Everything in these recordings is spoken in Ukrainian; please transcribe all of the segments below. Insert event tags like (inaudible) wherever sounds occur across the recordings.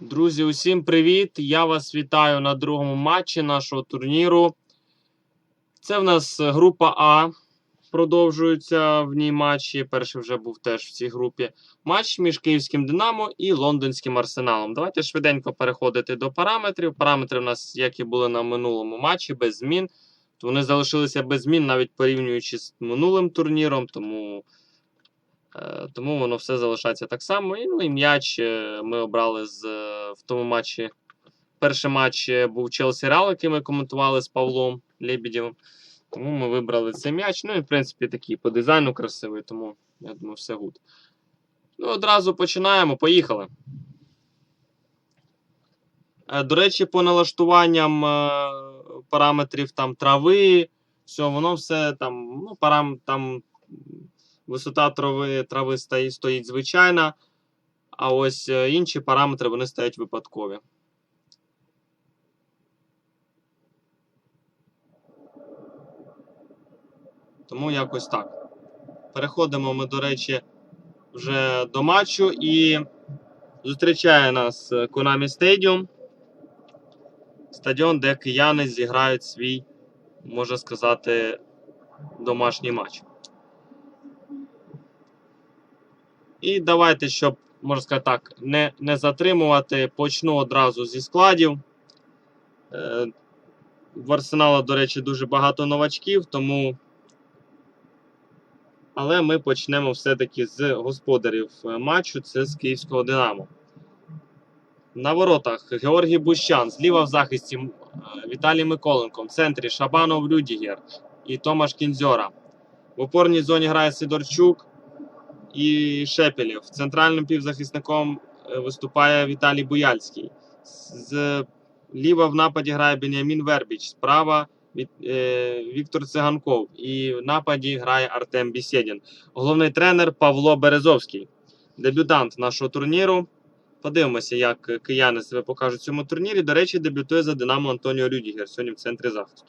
Друзі, усім привіт! Я вас вітаю на другому матчі нашого турніру. Це в нас група А. Продовжуються в ній матчі. Перший вже був теж в цій групі. Матч між Київським Динамо і Лондонським Арсеналом. Давайте швиденько переходити до параметрів. Параметри в нас, як і були на минулому матчі, без змін. Вони залишилися без змін, навіть порівнюючи з минулим турніром. Тому Тому воно все залишається так само. І, ну, і м'яч е, ми обрали з, е, в тому матчі. Перший матч е, був Челсі Реал, який ми коментували з Павлом Лебедєвим. Тому ми вибрали цей м'яч. Ну і, в принципі, такий по дизайну красивий, тому я думаю, все гуд. Ну, одразу починаємо. Поїхали. Е, До речі, по налаштуванням е, параметрів там трави, все, воно все там, ну, парам, там висота трави, трави стоїть, звичайна, а ось е, інші параметри вони стоять випадкові. Тому якось так. Переходимо ми, до речі, вже до матчу і зустрічає нас е, Konami Stadium. Стадіон, де кияни зіграють свій, можна сказати, домашній матч. І давайте, щоб, можна сказати так, не, не затримувати, почну одразу зі складів. Е, в Арсенала, до речі, дуже багато новачків, тому. Але ми почнемо все-таки з господарів е, матчу, це з Київського Динамо. На воротах Георгій Бущан, зліва в захисті е, Віталій Миколенко, в центрі Шабанов Людігер і Томаш Кінзьора. В опорній зоні грає Сидорчук і Шепелєв. Центральним півзахисником е, виступає Віталій Буяльський. З ліва в нападі грає Бенямін Вербіч, справа е, Віктор Циганков. І в нападі грає Артем Бісєдін. Головний тренер Павло Березовський, дебютант нашого турніру. Подивимося, як кияни себе покажуть в цьому турнірі. До речі, дебютує за Динамо Антоніо Рюдігер сьогодні в центрі захисту.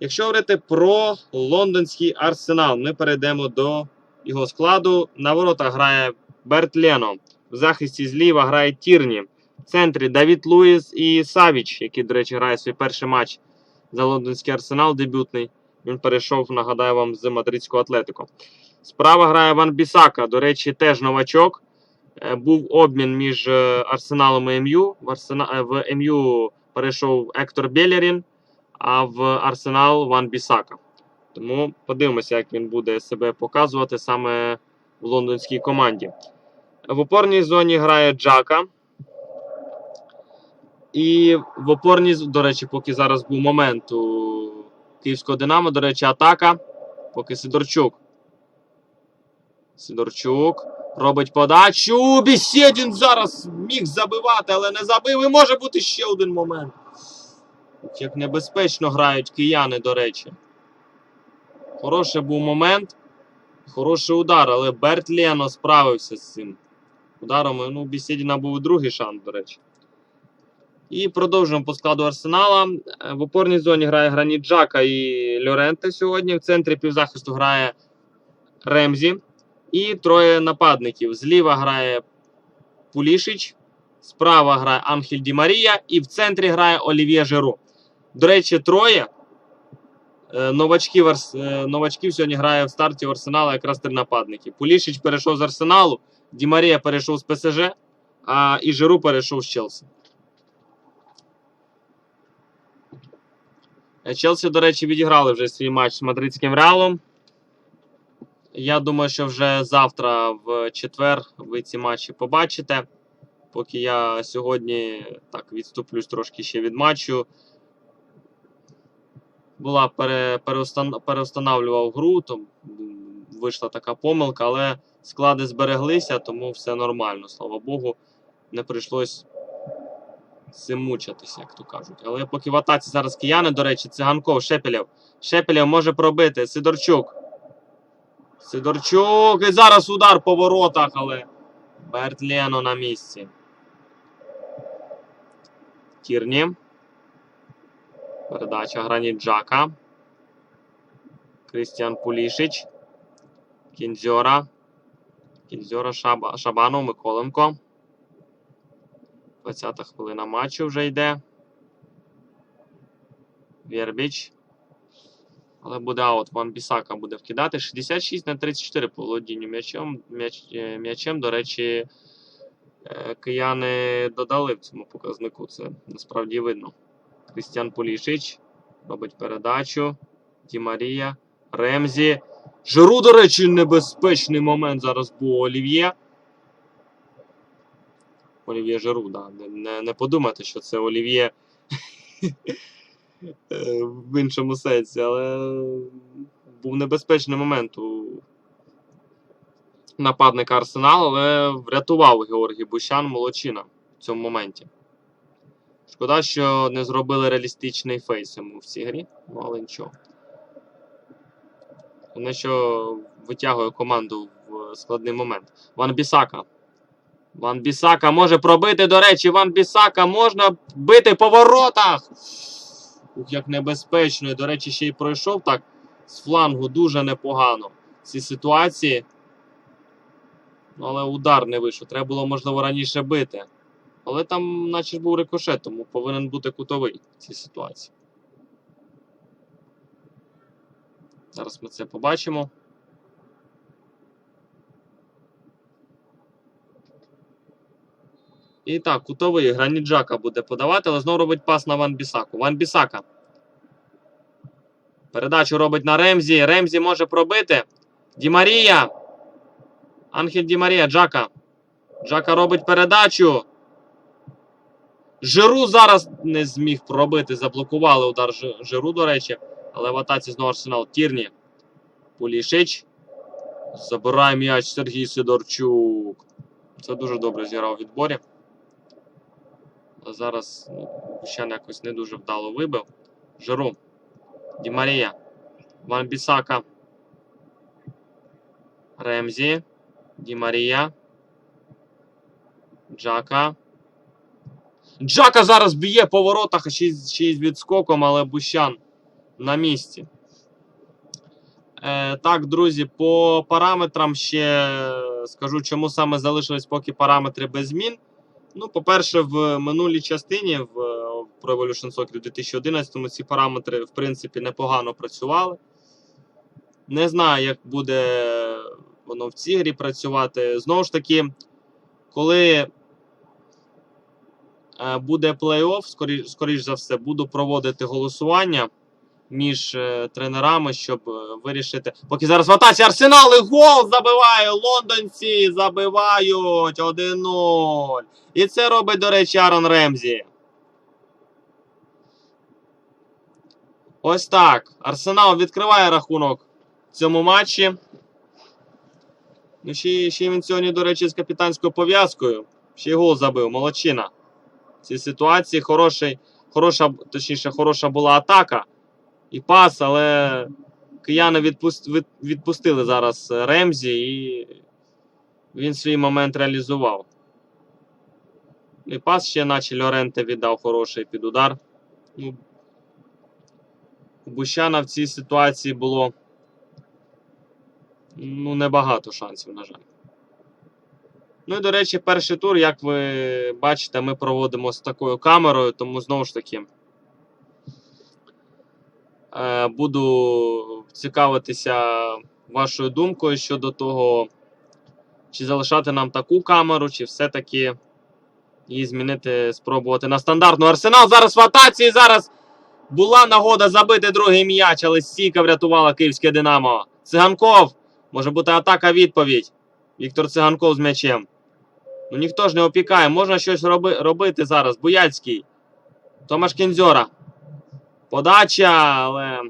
Якщо говорити про лондонський арсенал, ми перейдемо до його складу. На воротах грає Берт Лено. В захисті зліва грає Тірні. В центрі Давід Луїс і Савіч, який, до речі, грає свій перший матч за лондонський арсенал дебютний. Він перейшов, нагадаю вам, з мадридського атлетико. Справа грає Ван Бісака. До речі, теж новачок. Е, Був обмін між е, Арсеналом і МЮ. В, Арсена... е, в МЮ перейшов Ектор Белерін, а в Арсенал Ван Бісака. Тому подивимося, як він буде себе показувати саме в лондонській команді. В опорній зоні грає Джака. І в опорній, до речі, поки зараз був момент у Київського Динамо, до речі, атака. Поки Сидорчук. Сидорчук робить подачу. Бісєдін зараз міг забивати, але не забив. І може бути ще один момент. Як небезпечно грають кияни, до речі. Хороший був момент. Хороший удар, але Берт Лено справився з цим ударом. Ну, у Бісєдіна був другий шанс, до речі. І продовжуємо по складу Арсенала. Е, В опорній зоні грає Граніт Джака і Льоренте сьогодні. В центрі півзахисту грає Ремзі. І троє нападників. Зліва грає Пулішич, справа грає Анхель Ді Марія, і в центрі грає Олів'є Жиру. До речі, троє новачків, Арс- е, новачків сьогодні грає в старті у Арсенала якраз три нападники. Пулішич перейшов з Арсеналу, Ді Марія перейшов з ПСЖ, а і Жиру перейшов з Челсі. Е, Челсі, до речі, відіграли вже свій матч з мадридським реалом. Я думаю, що вже завтра в четвер ви ці матчі побачите. Поки я сьогодні так відступлюсь трошки ще від матчу. Була пере, переустан, переустанавлював гру, то вийшла така помилка, але склади збереглися, тому все нормально. Слава Богу, не прийшлось цим мучатися, як то кажуть. Але поки в атаці зараз кияни, до речі, циганков, Шепелєв. Шепелєв може пробити. Сидорчук. Сидорчук. І зараз удар по воротах, але Берт Лено на місці. Тірні. Передача Граніт Джака. Крістіан Пулішич. Кінзьора. Кінзьора Шаба, Шабанов, Миколенко. 20-та хвилина матчу вже йде. Вєрбіч. Але буде аут. Ван Бісака буде вкидати. 66 на 34 по володінню м'ячем. М'яч, е, м'ячем. До речі, е, кияни додали в цьому показнику. Це насправді видно. Крістіан Полішич робить передачу. Ді Марія. Ремзі. Жиру, до речі, небезпечний момент зараз був Олів'є. Олів'є Жиру, да. Не, не, не подумайте, що це Олів'є (laughs) е, в іншому сенсі, але був небезпечний момент у нападника Арсеналу, але врятував Георгій Бущан молодчина в цьому моменті. Шкода, що не зробили реалістичний фейс йому в цій грі, ну але нічого. Вони що витягує команду в складний момент. Ван Бісака. Ван Бісака може пробити, до речі, Ван Бісака можна бити по воротах. Ух, як небезпечно. І, до речі, ще й пройшов так з флангу дуже непогано. Ці ситуації. Ну, але удар не вийшов. Треба було, можливо, раніше бити. Але там, наче ж був рикошет, тому повинен бути кутовий в цій ситуації. Зараз ми це побачимо. І так, кутовий Граніджака буде подавати, але знову робить пас на Ван Бісаку. Ван Бісака. Передачу робить на Ремзі. Ремзі може пробити. Ді Марія. Анхель Ді Марія. Джака. Джака робить передачу. Жиру зараз не зміг пробити. Заблокували удар Жиру, до речі. Але в атаці знову Арсенал Тірні. Пулішич. Забирає м'яч Сергій Сидорчук. Це дуже добре зіграв у відборі. А зараз ну, Бущан якось не дуже вдало вибив. Жиру. Ді Марія. Ван Бісака. Ремзі. Ді Марія. Джака. Джака зараз б'є по воротах, ще й з- ще й з відскоком, але Бущан на місці. Е, так, друзі, по параметрам ще скажу, чому саме залишились поки параметри без змін. Ну, по-перше, в минулій частині в е, Pro Evolution Soccer у 2011 ці параметри, в принципі, непогано працювали. Не знаю, як буде воно в цій грі працювати. Знову ж таки, коли е, буде плей-офф, скоріш, скоріш за все, буду проводити голосування між е, тренерами, щоб е, вирішити. Поки зараз в атаці Арсенал і гол забиває. Лондонці забивають 1-0. І це робить, до речі, Арон Ремзі. Ось так. Арсенал відкриває рахунок в цьому матчі. Ну, ще, ще він сьогодні, до речі, з капітанською пов'язкою. Ще й гол забив. Молодчина. Цій ситуації хороший, хороша, точніше, хороша була атака і пас, але кияни відпуст, від, відпустили зараз Ремзі і він свій момент реалізував. І пас ще наче Лоренте віддав хороший під удар. Ну, у Бущана в цій ситуації було ну, небагато шансів, на жаль. Ну і, до речі, перший тур, як ви бачите, ми проводимо з такою камерою, тому знову ж таки е, буду цікавитися вашою думкою щодо того, чи залишати нам таку камеру, чи все-таки її змінити, спробувати на стандартну арсенал. Зараз в атаці. Зараз була нагода забити другий м'яч, але стійка врятувала київське Динамо. Циганков. Може бути атака відповідь. Віктор Циганков з м'ячем. Ну ніхто ж не опікає. Можна щось роби, робити зараз. Буяцький. Томаш Кінзьора. Подача, але,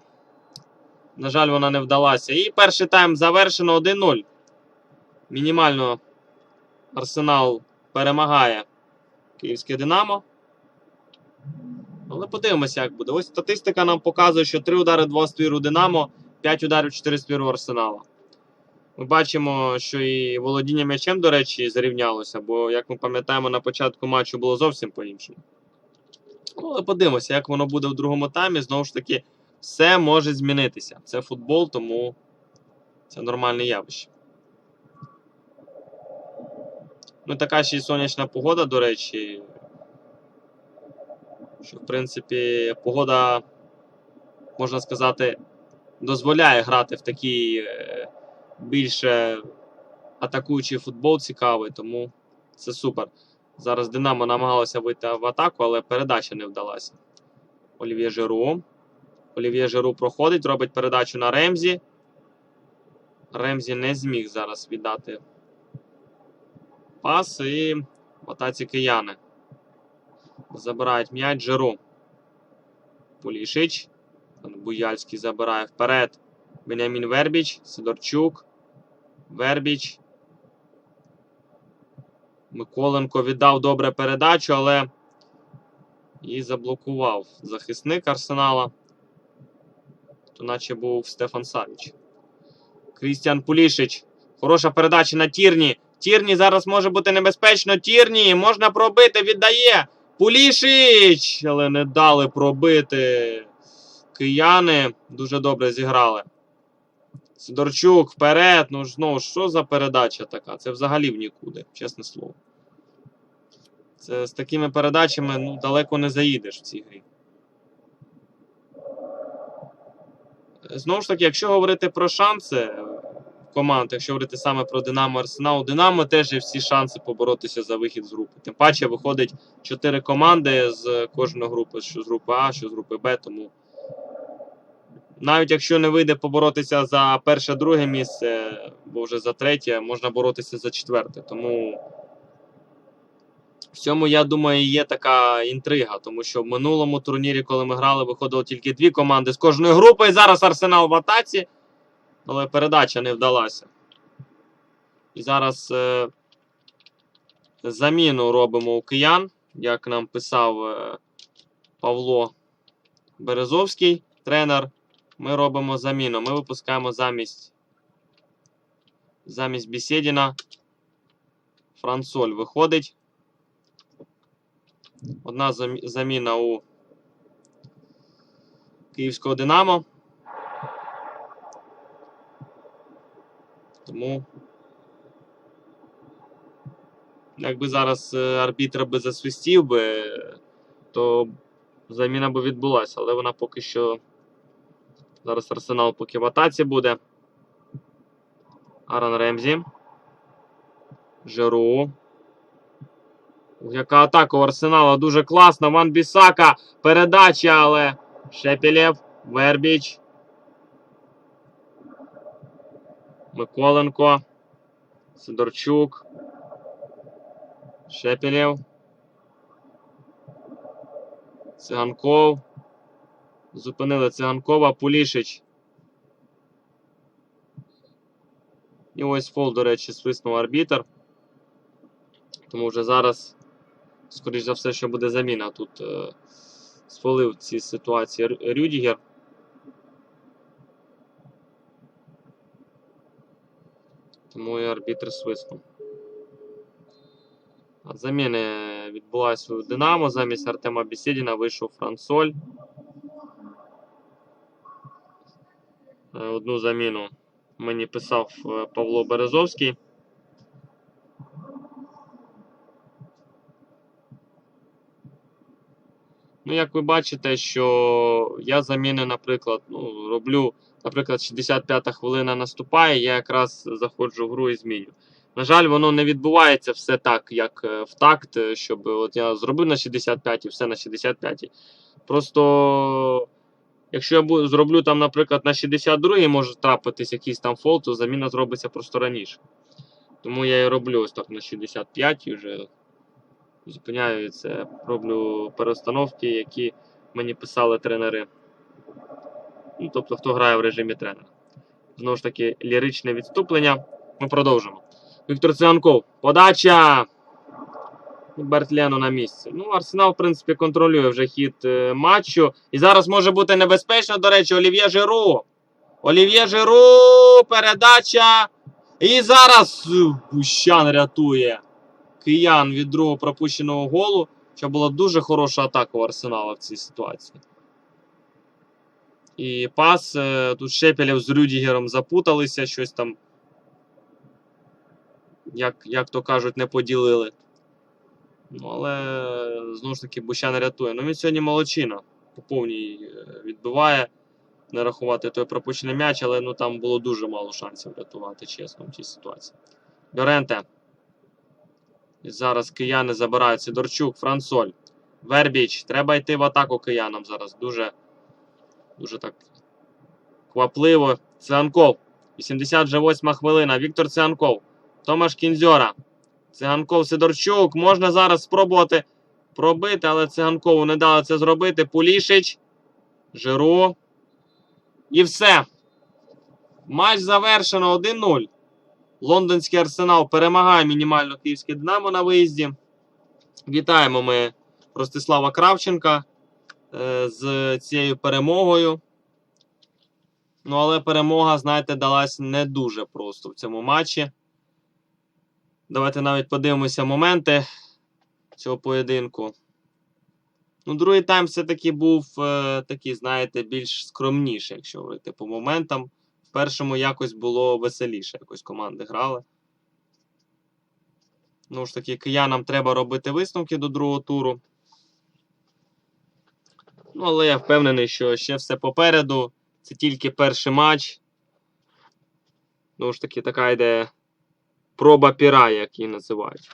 на жаль, вона не вдалася. І перший тайм завершено 1-0. Мінімально Арсенал перемагає Київське Динамо. Але подивимося, як буде. Ось статистика нам показує, що 3 удари 2 ствіру Динамо, 5 ударів 4 ствіру Арсенала. Ми бачимо, що і володіння м'ячем, до речі, зрівнялося, бо, як ми пам'ятаємо, на початку матчу було зовсім по-іншому. Ну, але подивимося, як воно буде в другому таймі. Знову ж таки, все може змінитися. Це футбол, тому це нормальне явище. Ну, така ще й сонячна погода, до речі. Що, в принципі, погода, можна сказати, дозволяє грати в такий е, більше атакуючий футбол цікавий, тому це супер. Зараз Динамо намагалося вийти в атаку, але передача не вдалася. Олів'є Жиру. Олів'є Жиру проходить, робить передачу на Ремзі. Ремзі не зміг зараз віддати пас і в атаці кияни. Забирають м'яч Жиру. Полішич. Буяльський забирає вперед. Бенямін Вербіч. Сидорчук. Вербіч. Миколенко віддав добре передачу, але і заблокував захисник Арсенала. То наче був Стефан Савіч. Крістіан Пулішич. Хороша передача на Тірні. Тірні зараз може бути небезпечно. Тірні можна пробити, віддає. Пулішич! Але не дали пробити. Кияни дуже добре зіграли. Сидорчук вперед. Ну знову що за передача така? Це взагалі в нікуди, чесне слово. Це з такими передачами ну, далеко не заїдеш в цій грі. Знову ж таки, якщо говорити про шанси команд, якщо говорити саме про Динамо Арсенал, Динамо теж є всі шанси поборотися за вихід з групи. Тим паче виходить 4 команди з кожної групи, що з групи А, що з групи Б. Тому навіть якщо не вийде поборотися за перше-друге місце, бо вже за третє, можна боротися за четверте. Тому в цьому, я думаю, є така інтрига, тому що в минулому турнірі, коли ми грали, виходило тільки дві команди з кожної групи. І зараз Арсенал в атаці, але передача не вдалася. І зараз е, заміну робимо у киян, як нам писав е, Павло Березовський, тренер. Ми робимо заміну. Ми випускаємо замість замість Бісєдіна. Франсоль виходить. Одна заміна у Київського Динамо. Тому, якби зараз е, арбітр би засвистів би, то заміна би відбулася, але вона поки що. Зараз Арсенал поки в атаці буде. Аран Ремзі. Жиру. Ух, Яка атака у Арсенала дуже класна. Ван Бісака. Передача, але Шепелєв, Вербіч. Миколенко. Сидорчук. Шепелєв. Циганков. Зупинили Циганкова. Пулішич. І ось фол, до речі, свиснув арбітр. Тому вже зараз, скоріш за все, що буде заміна. Тут е, сфолив ці ситуації Рюдігер. Тому і арбітр свиснув. А заміни відбулася у Динамо. Замість Артема Бісєдіна вийшов Франсоль. Е, Одну заміну мені писав е, Павло Березовський. Ну, як ви бачите, що я заміни, наприклад, ну, роблю, наприклад, 65-та хвилина наступає, я якраз заходжу в гру і зміню. На жаль, воно не відбувається все так, як е, в такт, е, щоб от я зробив на 65-й, все на 65-й. Просто, якщо я зроблю там, наприклад, на 62-й може трапитись якийсь там фол, то заміна зробиться просто раніше. Тому я і роблю ось так на 65-й вже зупиняю роблю перестановки, які мені писали тренери. Ну, тобто, хто грає в режимі тренера. Знову ж таки, ліричне відступлення. Ми продовжимо. Віктор Циганков. Подача. Ну, Бертлєну на місці. Ну, Арсенал, в принципі, контролює вже хід е, матчу. І зараз може бути небезпечно, до речі, Олів'є Жиру. Олів'є Жиру. Передача. І зараз Бущан рятує киян від другого пропущеного голу. Що була дуже хороша атака у Арсенала в цій ситуації. І пас. е, Тут Шепелєв з Рюдігером запуталися, щось там. Як, як то кажуть, не поділили. Ну, але знову ж таки Бущан рятує. Ну він сьогодні молодчина. По повній е, відбиває. Не рахувати той пропущений м'яч, але ну, там було дуже мало шансів рятувати, чесно, в цій ситуації. Лоренте. І зараз кияни забирають Сидорчук, Франсоль. Вербіч. Треба йти в атаку киянам зараз. Дуже, дуже так квапливо. Циганков. 88 хвилина. Віктор Циганков. Томаш Кінзьора. Циганков Сидорчук. Можна зараз спробувати пробити, але Циганкову не дали це зробити. Пулішич. Жиру. І все. Матч завершено 1-0. Лондонський арсенал перемагає мінімально київське Динамо на виїзді. Вітаємо ми Ростислава Кравченка е, з цією перемогою. Ну, але перемога, знаєте, далась не дуже просто в цьому матчі. Давайте навіть подивимося моменти цього поєдинку. Ну, другий тайм все-таки був е, такий, знаєте, більш скромніший, якщо говорити по моментам. В першому якось було веселіше, якось команди грали. Ну ж таки, киянам треба робити висновки до другого туру. Ну, але я впевнений, що ще все попереду. Це тільки перший матч. Ну ж таки, така йде проба піра, як її називають.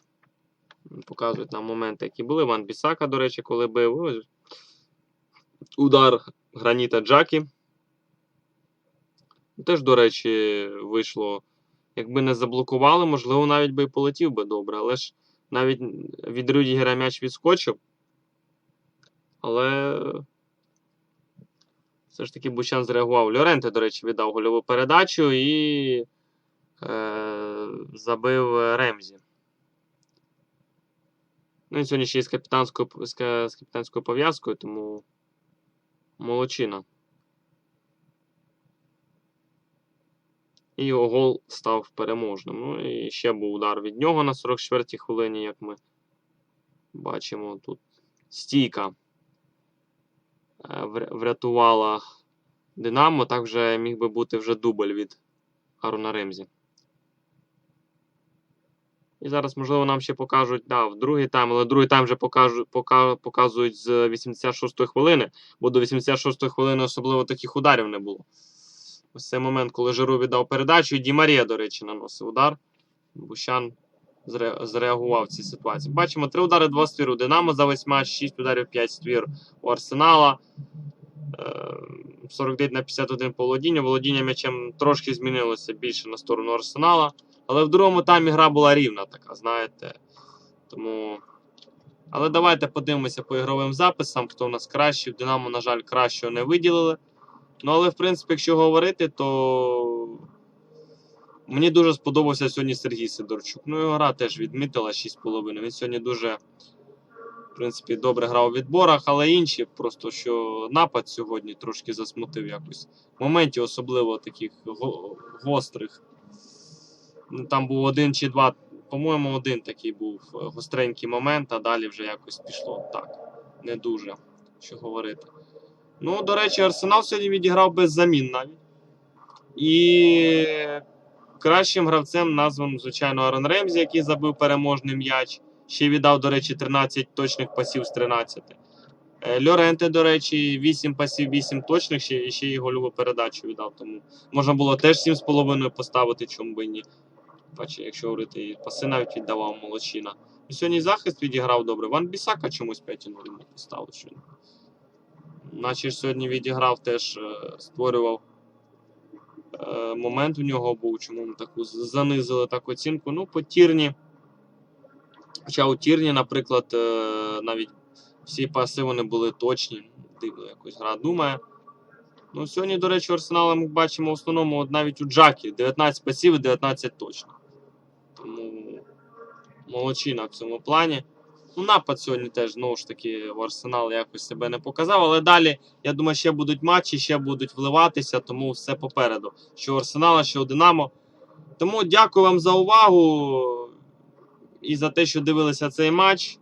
Показують нам моменти, які були. Ван Бісака, до речі, коли бив. Ось Удар граніта Джакі. Теж, до речі, вийшло. Якби не заблокували, можливо, навіть би і полетів би добре. Але ж навіть від Рюдігера м'яч відскочив. Але все ж таки Бучан зреагував. Льоренте, до речі, віддав гольову передачу і е, забив Ремзі. Ну, він сьогодні ще й з капітанською, з капітанською пов'язкою, тому молодчина. І його гол став переможним. Ну і ще був удар від нього на 44-й хвилині, як ми бачимо тут. Стійка е, врятувала Динамо. Так вже міг би бути вже дубль від Аруна Ремзі. І зараз, можливо, нам ще покажуть да, в другий тайм, але другий тайм вже покажу, пока, показують з 86-ї хвилини, бо до 86-ї хвилини особливо таких ударів не було. Ось цей момент, коли Жиру віддав передачу, і Ді Марія, до речі, наносив удар. Бущан зре- зреагував в цій ситуації. Бачимо, три удари, два ствір у Динамо за весь матч, 6 ударів, 5 ствір у Арсенала. Е, 49 на 51 по володінню. Володіння м'ячем трошки змінилося більше на сторону Арсенала. Але в другому таймі гра була рівна така, знаєте. Тому. Але давайте подивимося по ігровим записам, хто у нас кращий. В Динамо, на жаль, кращого не виділили. Ну, але, в принципі, якщо говорити, то мені дуже сподобався сьогодні Сергій Сидорчук. Ну, його гра теж відмітила 6,5. Він сьогодні дуже, в принципі, добре грав у відборах, але інші, просто що напад сьогодні трошки засмутив якось. Моментів, особливо таких го- гострих. Ну, Там був один чи два, по-моєму, один такий був е, гостренький момент, а далі вже якось пішло так. Не дуже, що говорити. Ну, до речі, Арсенал сьогодні відіграв без замін навіть. І кращим гравцем названо, звичайно, Арон Ремзі, який забив переможний м'яч. Ще віддав, до речі, 13 точних пасів з 13. Е, Льоренте, до речі, 8 пасів, 8 точних, ще, ще й гольову передачу віддав. Тому можна було теж 7,5 поставити, чому би ні. Бачите, якщо говорити, і паси навіть віддавав молодчина. І сьогодні захист відіграв добре. Ван Бісака чомусь 5,0 не поставив. Наче ж сьогодні відіграв теж, е, створював е, момент у нього був, чому ми таку занизили таку оцінку. Ну, по Тірні. Хоча у Тірні, наприклад, е, навіть всі паси вони були точні. Дивно якось гра думає. Ну, сьогодні, до речі, у Арсенала ми бачимо в основному навіть у Джакі 19 пасів і 19 точних. Тому молодчина в цьому плані. Ну, напад сьогодні теж знову ж таки в Арсенал якось себе не показав. Але далі, я думаю, ще будуть матчі, ще будуть вливатися, тому все попереду. Що у Арсенала, що у Динамо. Тому дякую вам за увагу і за те, що дивилися цей матч.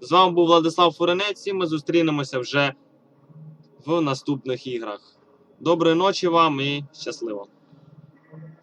З вами був Владислав Фуренець, і ми зустрінемося вже в наступних іграх. Доброї ночі вам і щасливо!